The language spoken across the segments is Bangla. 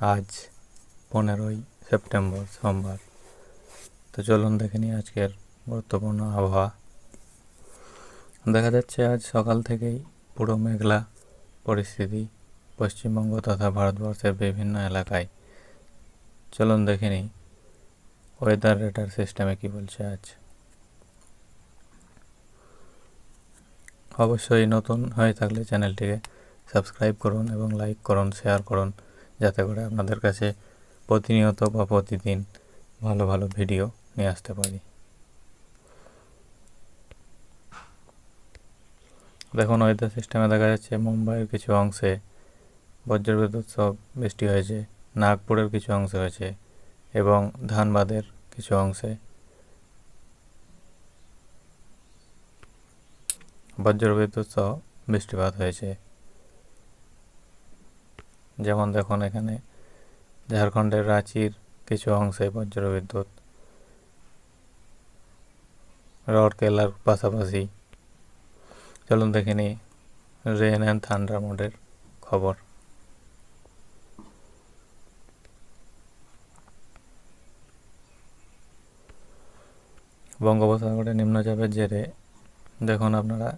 আজ পনেরোই সেপ্টেম্বর সোমবার। তো চলুন দেখে নিই আজকের গুরুত্বপূর্ণ আবহাওয়া। দেখা যাচ্ছে আজ সকাল থেকেই পুরো মেঘলা পরিস্থিতি পশ্চিমবঙ্গ তথা ভারতবর্ষের বিভিন্ন এলাকায়। চলুন দেখে নিই ওয়েদার রেটার সিস্টেমে কি বলছে আজ। অবশ্যই নতুন হয়ে থাকলে চ্যানেলটিকে সাবস্ক্রাইব করুন এবং লাইক করুন শেয়ার করুন। যাতে করে আপনাদের কাছে প্রতিনিয়ত বা প্রতিদিন ভালো ভালো ভিডিও নিয়ে আসতে পারি। দেখুন, ওয়েদার সিস্টেমে দেখা যাচ্ছে মুম্বাইয়ের কিছু অংশে বজ্রবিদ্যুৎ সব বৃষ্টি হয়েছে, নাগপুরের কিছু অংশে হয়েছে এবং ধানবাদের কিছু অংশে বজ্রবিদ্যুৎ সহ বৃষ্টিপাত হয়েছে। যেমন দেখুন এখানে, ঝাড়খণ্ডের রাঁচির কিছু অংশে বজ্রবিদ্যুৎ রডকেলার পাশাপাশি। চলুন দেখে নিই রেন অ্যান্ড থান্ডার মোডের খবর। বঙ্গোপসাগরে নিম্নচাপের জেরে দেখুন আপনারা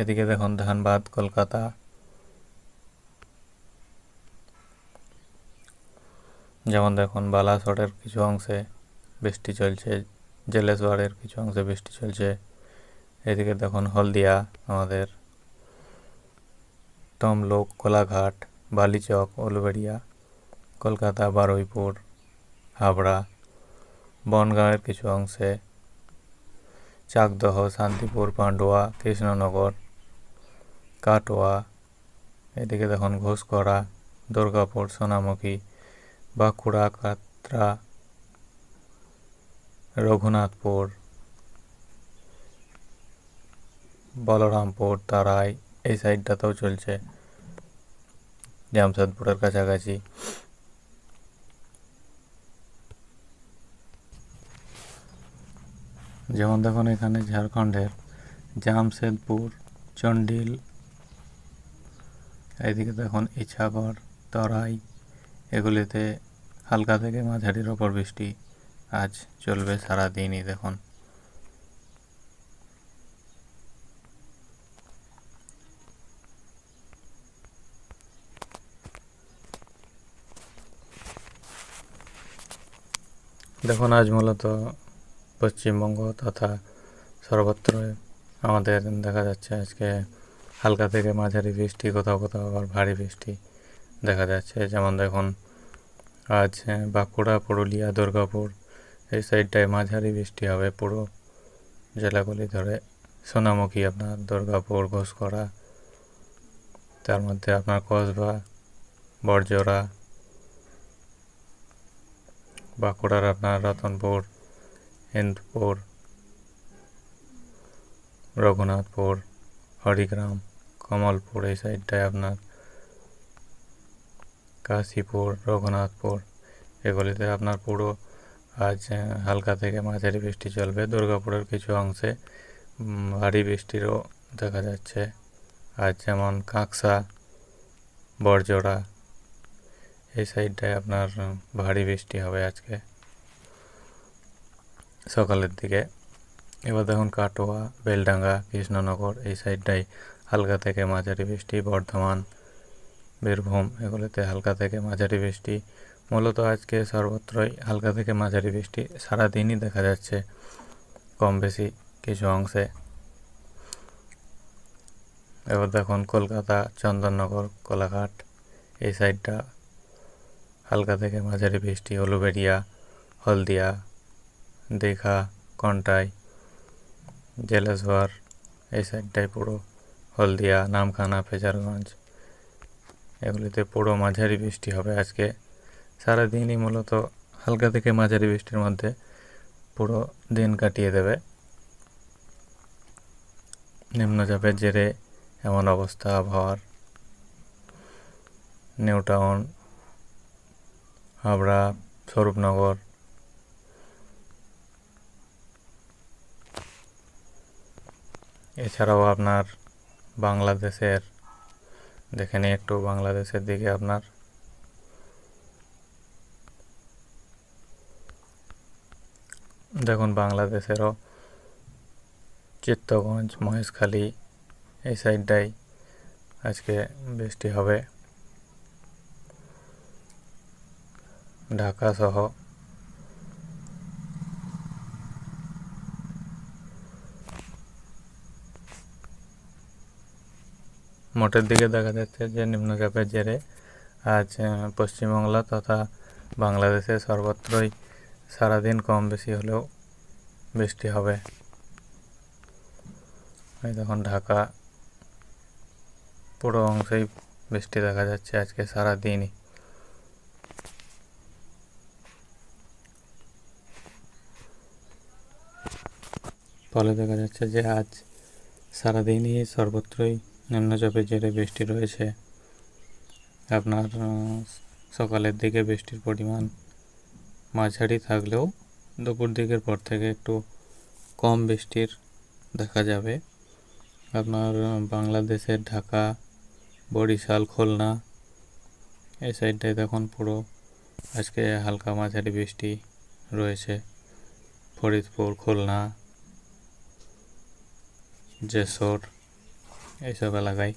এদিকে দেখুন ধানবাদ কলকাতা। যেমন দেখুন, বালাসোরের কিছু অংশে বৃষ্টি চলছে জেলেশ্বরের কিছু অংশে বৃষ্টি চলছে। এদিকে দেখুন, হলদিয়া, আমাদের তমলুক, কোলাঘাট, বালিচক উলবেড়িয়া কলকাতা, বারুইপুর, হাবড়া বনগাঁয়ের কিছু অংশে চাকদহ, শান্তিপুর, পান্ডুয়া, কৃষ্ণনগর কাটোয়া, এদিকে দেখুন ঘোষকরা দুর্গাপুর, সোনামুখী, বাঁকুড়া, কাত্রা, রঘুনাথপুর, বলরামপুর, তারাই, এই সাইডটাতেও চলছে জামশেদপুরের কাছাকাছি। যেমন দেখুন এখানে ঝাড়খণ্ডের জামশেদপুর চন্ডিল এইদিকে দেখুন ইছাগড় তরাই, এগুলিতে হালকা থেকে মাঝারির ওপর বৃষ্টি আজ চলবে সারা দিনই দেখুন। দেখুন, আজ মূলত পশ্চিমবঙ্গ তথা সর্বত্র আমাদের দেখা যাচ্ছে আজকে হালকা থেকে মাঝারি বৃষ্টি, কোথাও কোথাও আবার ভারী বৃষ্টি দেখা যাচ্ছে। যেমন দেখুন, আজ বাঁকুড়া, পুরুলিয়া, দুর্গাপুর এই সাইডটায় মাঝারি বৃষ্টি হবে পুরো জেলাগুলি ধরে। সোনামুখী আপনার দুর্গাপুর, ঘোষকরা, তার মধ্যে আপনার কসবা বরজোড়া বাঁকুড়ার আপনার রতনপুর, হিন্দপুর, রঘুনাথপুর হরিগ্রাম, কমলপুর, এই সাইডটায় আপনার কাশীপুর, রঘুনাথপুর, এগুলিতে আপনার পুরো আজ হালকা থেকে মাঝারি বৃষ্টি চলবে। দুর্গাপুরের কিছু অংশে ভারী বৃষ্টিরও দেখা যাচ্ছে। আজ যেমন কাঁকসা বরজোড়া এই সাইডটায় আপনার ভারী বৃষ্টি হবে আজকে। সকালের দিকে এবার দেখুন কাটোয়া, বেলডাঙ্গা, কৃষ্ণনগর এই সাইডটাই হালকা থেকে মাঝারি বৃষ্টি, বর্ধমান, বীরভূম এগুলোতে হালকা থেকে মাঝারি বৃষ্টি। মূলত আজকে সর্বত্রই হালকা থেকে মাঝারি বৃষ্টি সারাদিনই দেখা যাচ্ছে কম বেশি কিছু অংশে। এবার দেখুন কলকাতা, চন্দননগর, কোলাঘাট এই সাইডটা হালকা থেকে মাঝারি বৃষ্টি উলুবেড়িয়া হলদিয়া, দীঘা, কন্টাই জেলেশ্বর এই সাইডটাই পুরো হলদিয়া, নামখানা, ফেজারগঞ্জ। এগুলিতে পুরো মাঝারি বৃষ্টি হবে আজকে। সারাদিনই মূলত হালকা থেকে মাঝারি বৃষ্টির মধ্যে পুরো দিন কাটিয়ে দেবে। নিম্নচাপের জেরে এমন অবস্থা, আবহাওয়ার। নিউ টাউন, হাবড়া, স্বরূপনগর এছাড়াও আপনার বাংলাদেশের, দেখে নিই একটু বাংলাদেশের দিকে আপনার। দেখুন বাংলাদেশেরও চিত্তগঞ্জ, মহেশখালী এই সাইডটাই আজকে বৃষ্টি হবে। ঢাকা সহ মোটের দিকে দেখা যাচ্ছে যে নিম্নচাপের জেরে আজ পশ্চিমবাংলা তথা বাংলাদেশে সর্বত্রই সারাদিন কম বেশি হলেও বৃষ্টি হবে। দেখুন ঢাকা পুরো অংশেই বৃষ্টি দেখা যাচ্ছে আজকে সারাদিনই। ফলে দেখা যাচ্ছে যে আজ সারাদিনই সর্বত্রই নিম্নচাপের জেরে বৃষ্টি রয়েছে। আপনার সকালের দিকে বৃষ্টির পরিমাণ মাঝারি থাকলেও দুপুর দিকের পর থেকে একটু কম বৃষ্টির দেখা যাবে। আপনার বাংলাদেশের ঢাকা, বরিশাল, খুলনা এই সাইডটায় দেখুন পুরো আজকে হালকা মাঝারি বৃষ্টি রয়েছে। ফরিদপুর, খুলনা যেসর এইসব এলাকায়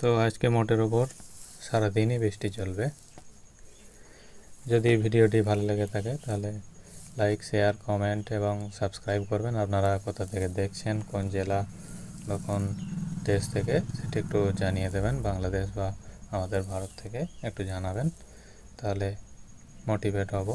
তো আজকে মোটের ওপর সারাদিনই বৃষ্টি চলবে যদি ভিডিওটি ভালো লেগে থাকে তাহলে লাইক শেয়ার কমেন্ট এবং সাবস্ক্রাইব করবেন আপনারা কোথা থেকে দেখছেন কোন জেলা বা কোন দেশ থেকে সেটি একটু জানিয়ে দেবেন বাংলাদেশ বা আমাদের ভারত থেকে একটু জানাবেন তাহলে মোটিভেট হব